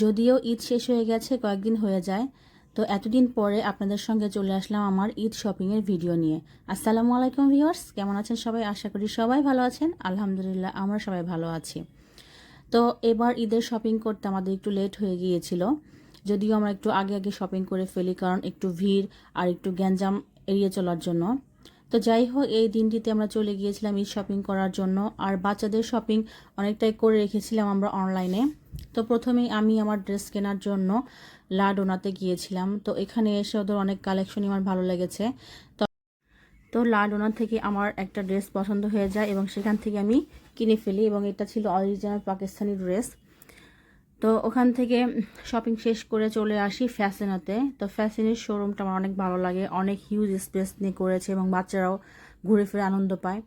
যদিও ঈদ শেষ হয়ে গেছে, কয়েকদিন হয়ে যায়, তো এতদিন পরে আপনাদের সঙ্গে চলে আসলাম আমার ঈদ শপিংয়ের ভিডিও নিয়ে। আসসালামু আলাইকুম ভিউয়ার্স, কেমন আছেন সবাই? আশা করি সবাই ভালো আছেন। আলহামদুলিল্লাহ, আমরা সবাই ভালো আছি। তো এবার ঈদের শপিং করতে আমাদের একটু লেট হয়ে গিয়েছিল, যদিও আমরা একটু আগে আগে শপিং করে ফেলি, কারণ একটু ভিড় আর একটু গ্যাঞ্জাম এড়িয়ে চলার জন্য। তো যাই হোক, এই দিনটিতে আমরা চলে গিয়েছিলাম ঈদ শপিং করার জন্য, আর বাচ্চাদের শপিং অনেকটাই করে রেখেছিলাম আমরা অনলাইনে। তো প্রথমেই আমি আমার ড্রেস কেনার জন্য লা ডোনাতে গিয়েছিলাম। তো এখানে এসে ওদের অনেক কালেকশনই আমার ভালো লেগেছে। তো তো লা ডোনা থেকে আমার একটা ড্রেস পছন্দ হয়ে যায় এবং সেখান থেকে আমি কিনে ফেলি এবং এটা ছিল অরিজিনাল পাকিস্তানি ড্রেস। তো ওখান থেকে শপিং শেষ করে চলে আসি ফ্যাশনেতে। তো ফ্যাশনের শোরুমটা আমার অনেক ভালো লাগে, অনেক হিউজ স্পেস নিয়ে করেছে এবং বাচ্চারাও ঘুরে ফিরে আনন্দ পায়।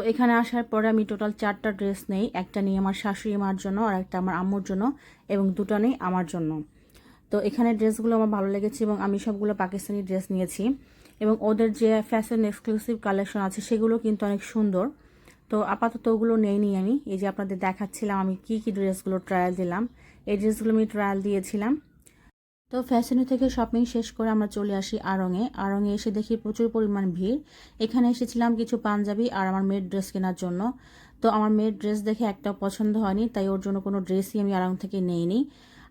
তো এখানে আসার পরে আমি টোটাল চারটা ড্রেস নেই, একটা নিই আমার শাশুড়ি মার জন্য আর একটা আমার আম্মুর জন্য এবং দুটো নেই আমার জন্য। তো এখানে ড্রেসগুলো আমার ভালো লেগেছে এবং আমি সবগুলো পাকিস্তানি ড্রেস নিয়েছি এবং ওদের যে ফ্যাশন এক্সক্লুসিভ কালেকশন আছে সেগুলো কিন্তু অনেক সুন্দর। তো আপাতত ওগুলো নেইনি আমি। এই যে আপনাদের দেখাচ্ছিলাম আমি কি কি ড্রেসগুলো ট্রায়াল দিলাম। এই ড্রেসগুলো আমি ট্রায়াল দিয়েছিলাম। তো ফ্যাশনে থেকে শপিং শেষ করে আমরা চলে আসি আরঙে এসে দেখি প্রচুর পরিমাণ ভিড়। এখানে এসেছিলাম কিছু পাঞ্জাবি আর আমার মেয়ের ড্রেস কেনার জন্য। তো আমার মেয়ের ড্রেস দেখে একটা পছন্দ হয়নি, তাই ওর জন্য কোনো ড্রেসই আমি আড়ং থেকে নেইনি।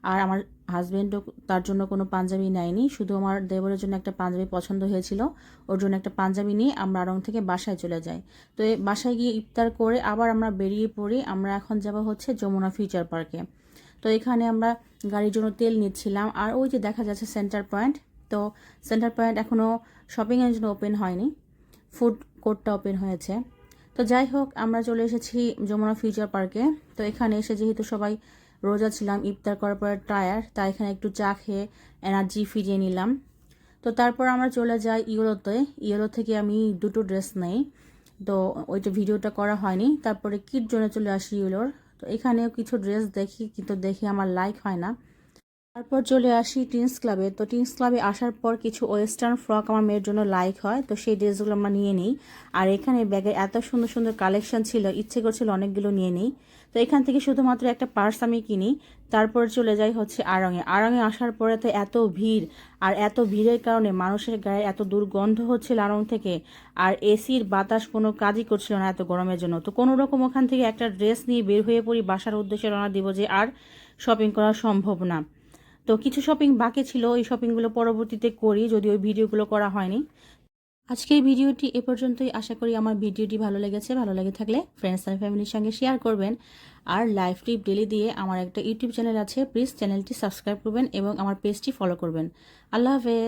আর আমার হাজব্যান্ডও তার জন্য কোনো পাঞ্জাবি নেয়নি। শুধু আমার দেবরের জন্য একটা পাঞ্জাবি পছন্দ হয়েছিল। ওর জন্য একটা পাঞ্জাবি নিয়ে আমরা আড়ং থেকে বাসায় চলে যাই। তো এই বাসায় গিয়ে ইফতার করে আবার আমরা বেরিয়ে পড়ি। আমরা এখন যাব হচ্ছে যমুনা ফিউচার পার্কে। তো এখানে আমরা গাড়ির জন্য তেল নিচ্ছিলাম। আর ওই যে দেখা যাচ্ছে সেন্টার পয়েন্ট। তো সেন্টার পয়েন্ট এখনও শপিংয়ের জন্য ওপেন হয়নি। ফুড কোর্টটা ওপেন হয়েছে। তো যাই হোক, আমরা চলে এসেছি যমুনা ফিউচার পার্কে। তো এখানে এসে যেহেতু সবাই রোজা ছিলাম, ইফতার করার পর টায়ার তাই এখানে একটু চা খেয়ে এনার্জি ফিরিয়ে নিলাম। তো তারপর আমরা চলে যাই ইউরোতে ইউরো থেকে আমি দুটো ড্রেস নেই, তো ওইটা ভিডিওটা করা হয়নি। তারপরে কিট জন্য চলে আসি ইউরোর তো এখানেও কিছু ড্রেস দেখি, কিন্তু দেখে আমার লাইক হয় না। তারপর চলে আসি টিন্স ক্লাবে তো টিন্স ক্লাবে আসার পর কিছু ওয়েস্টার্ন ফ্রক আমার মেয়ের জন্য লাইক হয়, তো সেই ড্রেসগুলো আমরা নিয়ে নিই। আর এখানে ব্যাগে এত সুন্দর সুন্দর কালেকশন ছিল, ইচ্ছে করছিল অনেকগুলো নিয়ে নিই। তো এখান থেকে শুধুমাত্র একটা পার্স আমি কিনি, তারপর চলে যাই হচ্ছে আড়ঙে। আড়ঙে আসার পরে তো এত ভিড়, আর এত ভিড়ের কারণে মানুষের গায়ে এত দুর্গন্ধ হচ্ছিল আড়ং থেকে, আর এসির বাতাস কোনো কাজই করছিল না এত গরমের জন্য। তো কোনো রকম ওখান থেকে একটা ড্রেস নিয়ে বের হয়ে পড়ি, বাসার উদ্দেশ্যে রওনা দিব যে আর শপিং করা সম্ভব না। তো কিছু শপিং বাকি ছিল, ওই শপিংগুলো পরবর্তীতে করি যদি ওই ভিডিওগুলো করা হয়নি। আজকে এই ভিডিওটি এ পর্যন্তই। আশা করি আমার ভিডিওটি ভালো লেগেছে। ভালো লেগে থাকলে ফ্রেন্ডস অ্যান্ড ফ্যামিলির সঙ্গে শেয়ার করবেন। আর লাইভ টিপ ডেলি দিয়ে আমার একটা ইউটিউব চ্যানেল আছে। প্লিজ চ্যানেলটি সাবস্ক্রাইব করবেন এবং আমার পেজটি ফলো করবেন। আল্লাহ হাফেজ।